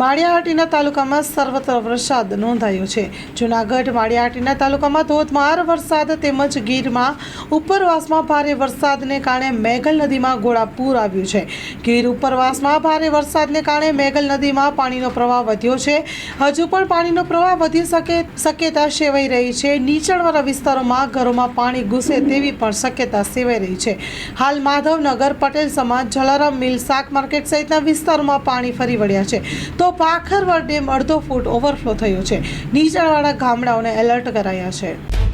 માળિયાહાટીના તાલુકામાં સર્વત્ર વરસાદ નોંધાયો છે. જૂનાગઢ, માળિયાહાટીના તાલુકામાં ધોધમાર વરસાદ તેમજ ગીરમાં ઉપરવાસમાં ભારે વરસાદને કારણે મેઘલ નદીમાં ઘોડાપૂર આવ્યું છે. ગીર ઉપરવાસમાં ભારે વરસાદને કારણે મેઘલ નદીમાં પાણીનો પ્રવાહ વધ્યો છે. હજુ પણ પાણીનો પ્રવાહ વધી શકે, શક્યતા સેવાઈ રહી છે. નીચાણવાળા વિસ્તારોમાં ઘરોમાં પાણી ઘૂસે તેવી પણ શક્યતા સેવાઈ રહી છે. હાલ માધવનગર, પટેલ સમાજ, જલારામ મિલ, શાક માર્કેટ સહિતના વિસ્તારોમાં પાણી ફરી વળ્યા છે. તો પાખરવડ ડેમ અડધો ફૂટ ઓવરફ્લો થયો છે. નીચાણવાળા ગામડાઓને એલર્ટ કરાયા છે.